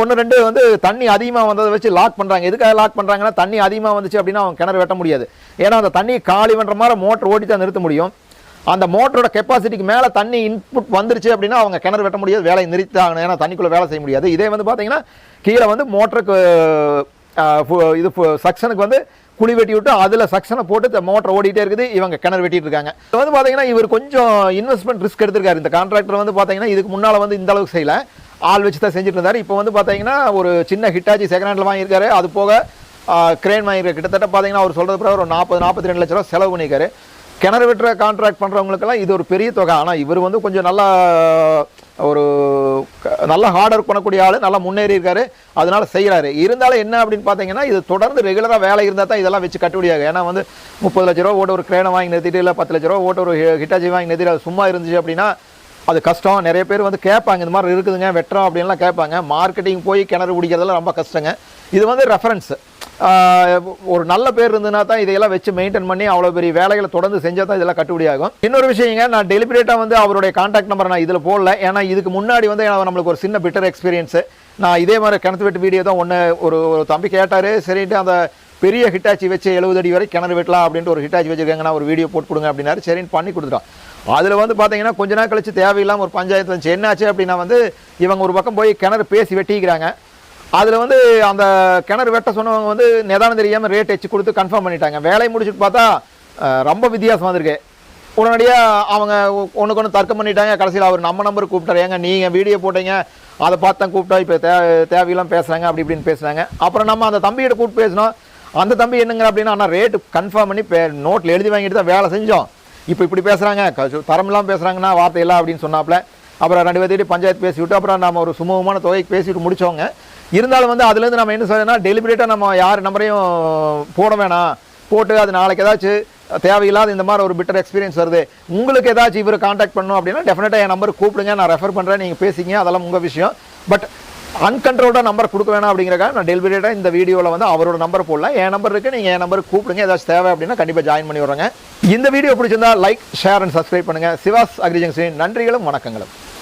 ஒன்று ரெண்டு வந்து தண்ணி அதிகமாக வந்ததை வச்சு லாக் பண்ணுறாங்க எதுக்காக லாக் பண்ணுறாங்கன்னா தண்ணி அதிகமாக வந்துச்சு அப்படின்னா அவங்க கிணறு வெட்ட முடியாது. ஏன்னா அந்த தண்ணி காலி பண்ணுற மாதிரி மோட்டர் ஓட்டி தான் நிறுத்த முடியும். அந்த மோட்டரோட கெப்பாசிட்டிக்கு மேலே தண்ணி இன்புட் வந்துருச்சு அப்படின்னா அவங்க கிணறு வெட்ட முடியாது வேலையை நிறுத்தாங்க ஏன்னா தண்ணிக்குள்ளே வேலை செய்ய முடியாது. இதே வந்து பார்த்தீங்கன்னா கீழே வந்து மோட்டருக்கு இது சக்ஷனுக்கு வந்து குழி வெட்டி விட்டு அதில் சக்ஷனை போட்டு மோட்டர் ஓடிட்டே இருக்குது. இவங்க கிணறு வெட்டிட்டு இருக்காங்க. இப்போ வந்து பார்த்தீங்கன்னா இவர் கொஞ்சம் இன்வெஸ்ட்மெண்ட் ரிஸ்க் எடுத்திருக்காரு. இந்த கான்ட்ராக்டர் வந்து பார்த்தீங்கன்னா இதுக்கு முன்னால் வந்து இந்த அளவுக்கு செய்யலை. ஆள் வச்சு தான் செஞ்சுட்டு இருந்தார். இப்போ வந்து பார்த்தீங்கன்னா ஒரு சின்ன ஹிட்டாச்சி செகண்ட் ஹேண்டில் வாங்கியிருக்காரு. அது போக கிரேன் வாங்கியிருக்காரு. கிட்டத்தட்ட பார்த்தீங்கன்னா அவர் சொல்கிறது பிறகு ஒரு நாற்பது நாற்பத்தி ரெண்டு லட்ச ரூபா செலவு பண்ணியிருக்காரு. கிணறு வெட்டுற கான்ட்ராக்ட் பண்ணுறவங்களுக்கெல்லாம் இது ஒரு பெரிய தொகை. ஆனால் இவர் வந்து கொஞ்சம் நல்லா ஒரு க- நல்லா ஹார்ட் ஒர்க் பண்ணக்கூடிய ஆள் நல்லா முன்னேறி இருக்காரு. அதனால் செய்கிறாரு இருந்தாலும் என்ன அப்படின்னு பார்த்தீங்கன்னா இது தொடர்ந்து ரெகுலராக வேலை இருந்தால் தான் இதெல்லாம் வச்சு கட்டுப்படியாகும் ஏன்னா வந்து முப்பது லட்ச ரூபா ஓட்ட ஒரு கிரேனை வாங்கி நிறுத்திட்டு இல்லை பத்து லட்ச ரூபா ஓட்ட ஒரு ஹிட்டாச்சி வாங்கி நிறுத்திட்டு அது சும்மா இருந்துச்சு அப்படின்னா அது கஷ்டம். நிறைய பேர் வந்து கேட்பாங்க இந்த மாதிரி இருக்குதுங்க வெட்டுறோம் அப்படின்லாம் கேட்பாங்க. மார்க்கெட்டிங் போய் கிணறு பிடிக்கிறதெல்லாம் ரொம்ப கஷ்டங்க. இது வந்து ரெஃபரன்ஸ் ஒரு நல்ல பேர் இருந்ததுனா தான் இதையெல்லாம் வச்சு மெயின்டைன் பண்ணி அவ்வளோ பெரிய வேலைகளை தொடர்ந்து செஞ்சால் தான் இதெல்லாம் கட்டுப்படியாகும் இன்னொரு விஷயங்க நான் டெலிபரேட்டாக வந்து அவருடைய காண்டாக்ட் நம்பர் நான் இதில் போடல. ஏன்னா இதுக்கு முன்னாடி வந்து நம்மளுக்கு ஒரு சின்ன பிட்டர் எக்ஸ்பீரியன்ஸு நான் இதே மாதிரி கிணத்து வெட்டு வீடியோ தான் ஒன்று ஒரு ஒரு தம்பி கேட்டார். சரின்ட்டு அந்த பெரிய ஹிட்டாச்சி வச்சு எழுபது அடி வரை கிணறு வெட்டலாம் அப்படின்ட்டு ஒரு ஹிட்டாச்சி வச்சிருக்காங்க. நான் ஒரு வீடியோ போட்டு கொடுங்க அப்படின்னாரு. சரின்னு பண்ணி கொடுத்துட்டோம். அதில் வந்து பார்த்தீங்கன்னா கொஞ்ச நாள் கழிச்சு தேவையில்லாமல் ஒரு பஞ்சாயத்து வந்துச்சு. என்னாச்சு அப்படின்னா வந்து இவங்க ஒரு பக்கம் போய் கிணறு பேசி வெட்டிக்கிறாங்க. அதில் வந்து அந்த கிணறு வெட்ட சொன்னவங்க வந்து நிதானம் தெரியாமல் ரேட் வச்சு கொடுத்து கன்ஃபார்ம் பண்ணிட்டாங்க. வேலையை முடிச்சுட்டு பார்த்தா ரொம்ப வித்தியாசம் வந்திருக்கு உடனடியாக அவங்க ஒன்றுக்கு ஒன்று தர்க்கம் பண்ணிட்டாங்க. கடைசியில் அவர் நம்ம நம்பர் கூப்பிட்டாரு. ஏங்க நீங்கள் வீடியோ போட்டீங்க. அதை பார்த்து தான் கூப்பிட்டா இப்போ தே தேவையெல்லாம் பேசுகிறாங்க அப்படி இப்படின்னு பேசுகிறாங்க அப்புறம் நம்ம அந்த தம்பிகிட்ட கூப்பிட்டு பேசினோம். அந்த தம்பி என்னங்க அப்படின்னா ஆனால் ரேட்டு கன்ஃபார்ம் பண்ணி பே நோட்டில் எழுதி வாங்கிட்டு தான் வேலை செஞ்சோம். இப்போ இப்படி பேசுகிறாங்க தரமெல்லாம் பேசுகிறாங்கன்னா வார்த்தையெல்லாம் அப்படின்னு சொன்னாப்புல. அப்புறம் ரெண்டு பேர்த்திட்டு பஞ்சாயத்து பேசிவிட்டு அப்புறம் நம்ம ஒரு சுமூகமான தொகைக்கு பேசிவிட்டு முடித்தவங்க இருந்தாலும் வந்து அதுலேருந்து நம்ம என்ன சொல்லணும்னா டெலிபரேட்டாக நம்ம யார் நம்பரையும் போட வேணாம். போட்டு அது நாளைக்கு ஏதாச்சும் தேவையில்லாத இந்த மாதிரி ஒரு பிட்டர் எக்ஸ்பீரியன்ஸ் வருது. உங்களுக்கு ஏதாச்சும் இவர் காண்டாக்ட் பண்ணணும் அப்படின்னா டெஃபினட்டாக என் நம்பர் கூப்பிடுங்க நான் ரெஃபர் பண்ணுறேன் நீங்கள் பேசிங்க அதெல்லாம் உங்கள் விஷயம். பட் அன்கண்ட்ரோல்டாக நம்பர் கொடுக்க வேணாம் அப்படிங்கிறக்காக நான் டெலிவரியாக இந்த வீடியோவில் வந்து அவரோட நம்பர் போடலாம் என் நம்பர் இருக்குது நீங்கள் என் நம்பருக்கு கூப்பிடுங்க. ஏதாச்சும் தேவை அப்படின்னா கண்டிப்பாக ஜாயின் பண்ணி விட்றேங்க. இந்த வீடியோ பிடிச்சிருந்தா லைக் ஷேர் அண்ட் சப்ஸ்கிரைப் பண்ணுங்கள் சிவாஸ் அக்ரிஜங்ஸின் நன்றிகளும் வணக்கங்களும்.